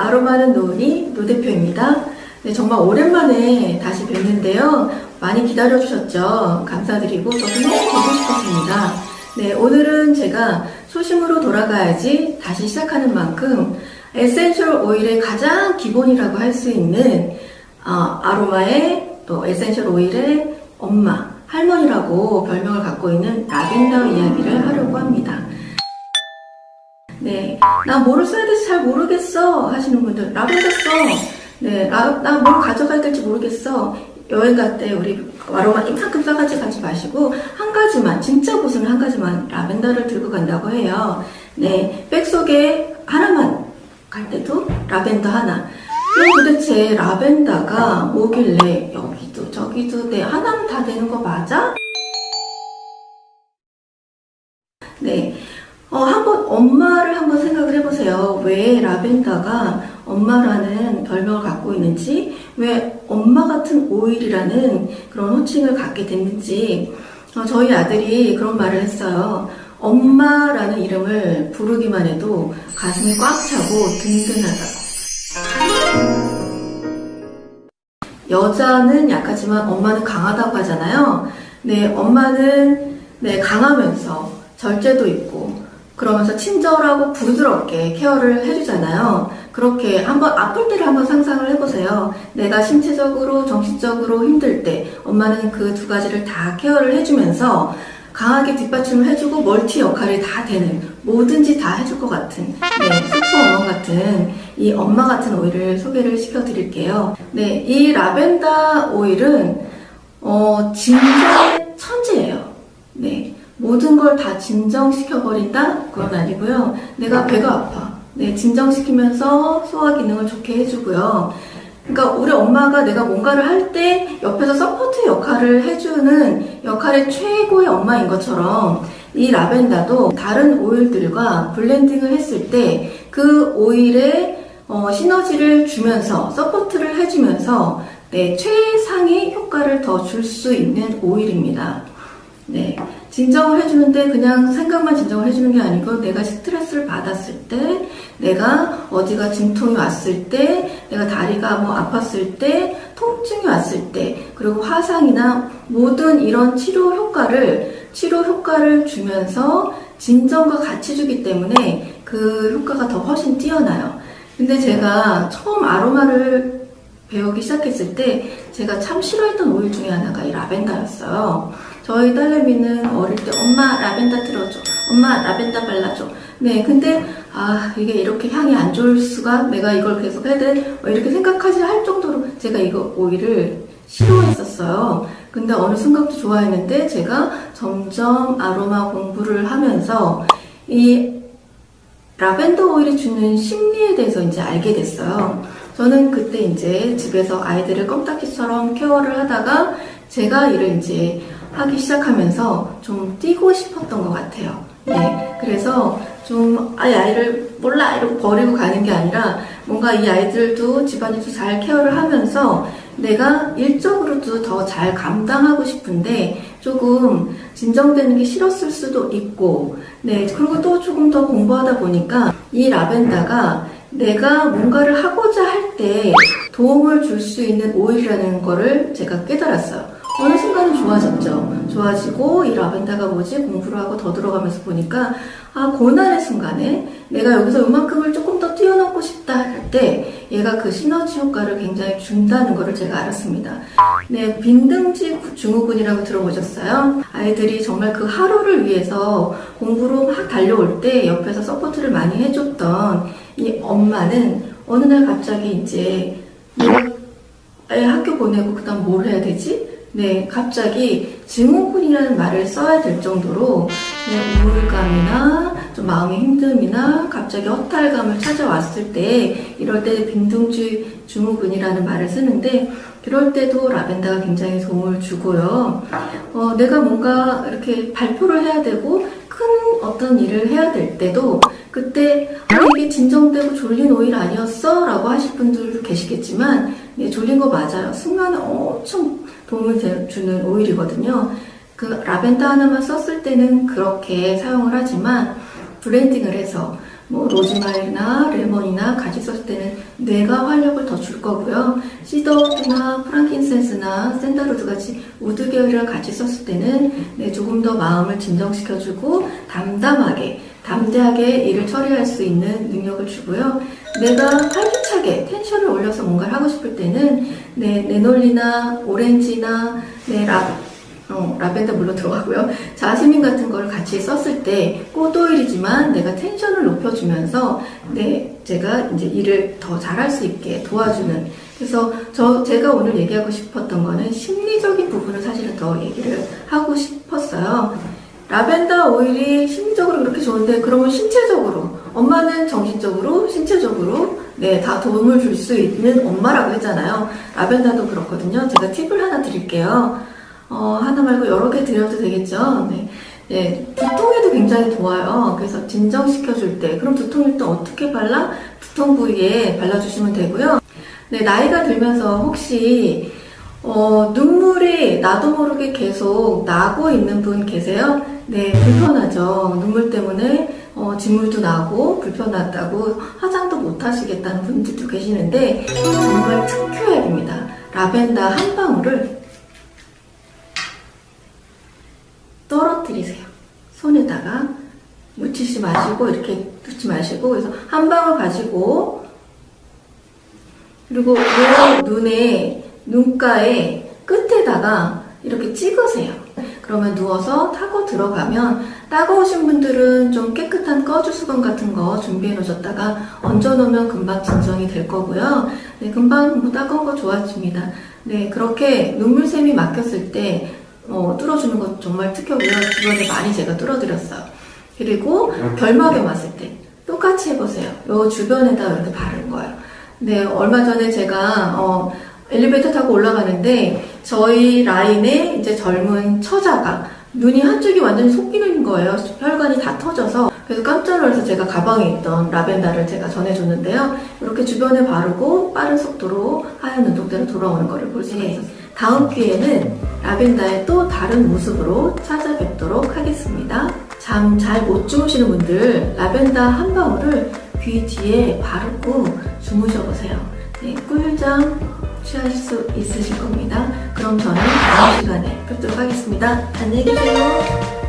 아로마는 노은이 노 대표입니다. 네, 정말 오랜만에 다시 뵙는데요. 많이 기다려주셨죠? 감사드리고 저도 너무 보고 싶었습니다. 네, 오늘은 제가 초심으로 돌아가야지 다시 시작하는 만큼 에센셜 오일의 가장 기본이라고 할 수 있는 어, 아로마의 또 에센셜 오일의 엄마, 할머니라고 별명을 갖고 있는 라벤더 이야기를 하려고 합니다. 네, 나 뭐를 써야 될지 잘 모르겠어 하시는 분들 라벤더 써. 네, 나뭘 가져가야 될지 모르겠어. 여행 갈 때 우리 와로만 이만큼 싸가지 가지 마시고 한 가지만 진짜 보수는 한 가지만 라벤더를 들고 간다고 해요. 네, 백 속에 하나만 갈 때도 라벤더 하나. 그럼 도대체 라벤더가 뭐길래 여기도 저기도 네 하나면 다 되는 거 맞아? 어, 한번 엄마를 한번 생각을 해보세요. 왜 라벤더가 엄마라는 별명을 갖고 있는지, 왜 엄마 같은 오일이라는 그런 호칭을 갖게 됐는지, 어, 저희 아들이 그런 말을 했어요. 엄마라는 이름을 부르기만 해도 가슴이 꽉 차고 든든하다고. 여자는 약하지만 엄마는 강하다고 하잖아요. 네, 엄마는 네, 강하면서 절제도 있고 그러면서 친절하고 부드럽게 케어를 해주잖아요. 그렇게 한번 아플 때를 한번 상상을 해보세요. 내가 신체적으로, 정신적으로 힘들 때 엄마는 그 두 가지를 다 케어를 해주면서 강하게 뒷받침을 해주고 멀티 역할이 다 되는 뭐든지 다 해줄 것 같은 네, 슈퍼 어머 같은 이 엄마 같은 오일을 소개를 시켜드릴게요. 네, 이 라벤더 오일은 어, 천재예요. 네, 모든 걸 다 진정시켜버린다? 그건 아니고요. 내가 배가 아파. 네, 진정시키면서 소화 기능을 좋게 해주고요. 그러니까 우리 엄마가 내가 뭔가를 할 때 옆에서 서포트 역할을 해주는 역할의 최고의 엄마인 것처럼 이 라벤더도 다른 오일들과 블렌딩을 했을 때 그 오일에 어, 시너지를 주면서 서포트를 해주면서 네, 최상의 효과를 더 줄 수 있는 오일입니다. 네. 진정을 해주는데 그냥 생각만 진정을 해주는 게 아니고 내가 스트레스를 받았을 때, 내가 어디가 진통이 왔을 때, 내가 다리가 뭐 아팠을 때, 통증이 왔을 때, 그리고 화상이나 모든 이런 치료 효과를, 치료 효과를 주면서 진정과 같이 주기 때문에 그 효과가 더 훨씬 뛰어나요. 근데 제가 처음 아로마를 배우기 시작했을 때 제가 참 싫어했던 오일 중에 하나가 이 라벤더였어요. 저희 딸내미는 어릴 때 엄마 라벤더 틀어줘. 엄마 라벤더 발라줘. 네, 근데 아 이게 이렇게 향이 안 좋을 수가 내가 이걸 계속 해야 돼? 뭐 이렇게 생각하지 할 정도로 제가 이거 오일을 싫어했었어요. 근데 어느 순간부터 좋아했는데 제가 점점 아로마 공부를 하면서 이 라벤더 오일이 주는 심리에 대해서 이제 알게 됐어요. 저는 그때 이제 집에서 아이들을 껌딱지처럼 케어를 하다가 제가 일을 이제 하기 시작하면서 좀 뛰고 싶었던 것 같아요. 네. 그래서 좀 아이 아이를 몰라 이러고 버리고 가는 게 아니라 뭔가 이 아이들도 집안일도 잘 케어를 하면서 내가 일적으로도 더 잘 감당하고 싶은데 조금 진정되는 게 싫었을 수도 있고 네 그리고 또 조금 더 공부하다 보니까 이 라벤더가 내가 뭔가를 하고자 할 때 도움을 줄 수 있는 오일이라는 거를 제가 깨달았어요. 어느 순간은 좋아졌죠. 좋아지고 이 라벤더가 뭐지 공부를 하고 더 들어가면서 보니까 아 고난의 순간에 내가 여기서 이만큼을 조금 더 뛰어넘고 싶다 할 때 얘가 그 시너지 효과를 굉장히 준다는 것을 제가 알았습니다. 네, 빈등지 증후군이라고 들어보셨어요? 아이들이 정말 그 하루를 위해서 공부로 막 달려올 때 옆에서 서포트를 많이 해줬던 이 엄마는 어느 날 갑자기 이제 애 학교 보내고 그다음 뭘 해야 되지? 네, 갑자기 증후군이라는 말을 써야 될 정도로 네, 우울감이나 좀 마음의 힘듦이나 갑자기 허탈감을 찾아왔을 때 이럴 때 빈둥주의 증후군이라는 말을 쓰는데 그럴 때도 라벤더가 굉장히 도움을 주고요. 어, 내가 뭔가 이렇게 발표를 해야 되고 큰 어떤 일을 해야 될 때도 그때 어, 이게 진정되고 졸린 오일 아니었어? 라고 하실 분들도 계시겠지만 네, 졸린 거 맞아요. 숙면에 엄청 도움을 되- 주는 오일이거든요. 그 라벤더 하나만 썼을 때는 그렇게 사용을 하지만 블렌딩을 해서 뭐 로즈마리나 레몬이나 같이 썼을 때는 뇌가 활력을 더 줄 거고요. 시더우드나 프랑킨센스나 샌더우드 같이 우드 계열이랑 같이 썼을 때는 네, 조금 더 마음을 진정시켜주고 담담하게 담대하게 일을 처리할 수 있는 능력을 주고요. 내가 활기차게 텐션을 올려서 뭔가를 하고 싶을 때는 네, 레놀리나 오렌지나 네, 라, 어, 라벤더 물론 들어가고요. 자스민 같은 걸 같이 썼을 때 꽃오일이지만 내가 텐션을 높여주면서 네, 제가 이제 일을 더 잘할 수 있게 도와주는 그래서 저 제가 오늘 얘기하고 싶었던 거는 심리적인 부분을 사실은 더 얘기를 하고 싶었어요. 라벤더 오일이 심리적으로 그렇게 좋은데 그러면 신체적으로 엄마는 정신적으로 신체적으로 네 다 도움을 줄 수 있는 엄마라고 했잖아요. 라벤더도 그렇거든요. 제가 팁을 하나 드릴게요. 어, 하나 말고 여러 개 드려도 되겠죠. 네. 네, 두통에도 굉장히 좋아요. 그래서 진정시켜줄 때, 그럼 두통일 때 어떻게 발라? 두통 부위에 발라주시면 되고요. 네, 나이가 들면서 혹시, 어, 눈물이 나도 모르게 계속 나고 있는 분 계세요? 네, 불편하죠. 눈물 때문에, 어, 진물도 나고, 불편하다고 화장도 못 하시겠다는 분들도 계시는데, 정말 특효약입니다. 라벤더 한 방울을 떨어뜨리세요. 손에다가 묻히지 마시고 이렇게 놓지 마시고 그래서 한 방울 가지고 그리고 요 눈에 눈가에 끝에다가 이렇게 찍으세요. 그러면 누워서 타고 들어가면 따가우신 분들은 좀 깨끗한 꺼주 수건 같은 거 준비해 놓으셨다가 얹어 놓으면 금방 진정이 될 거고요. 네, 금방 뭐 따가운 거 좋아집니다. 네, 그렇게 눈물샘이 막혔을 때 어, 뚫어주는 것 정말 특효고요. 주변에 많이 제가 뚫어드렸어요. 그리고 결막에 왔을 때 똑같이 해보세요. 요 주변에다 이렇게 바른 거예요. 네, 얼마 전에 제가 어, 엘리베이터 타고 올라가는데 저희 라인에 이제 젊은 처자가 눈이 한쪽이 완전히 솟기는 거예요. 혈관이 다 터져서 그래서 깜짝 놀라서 제가 가방에 있던 라벤더를 제가 전해줬는데요. 이렇게 주변에 바르고 빠른 속도로 하얀 눈동자로 돌아오는 거를 볼 수가 있었어요. 다음 기회는 라벤더의 또 다른 모습으로 찾아뵙도록 하겠습니다. 잠 잘 못 주무시는 분들 라벤더 한 방울을 귀 뒤에 바르고 주무셔 보세요. 네, 꿀잠 취하실 수 있으실 겁니다. 그럼 저는 다음 시간에 뵙도록 하겠습니다. 안녕히 계세요.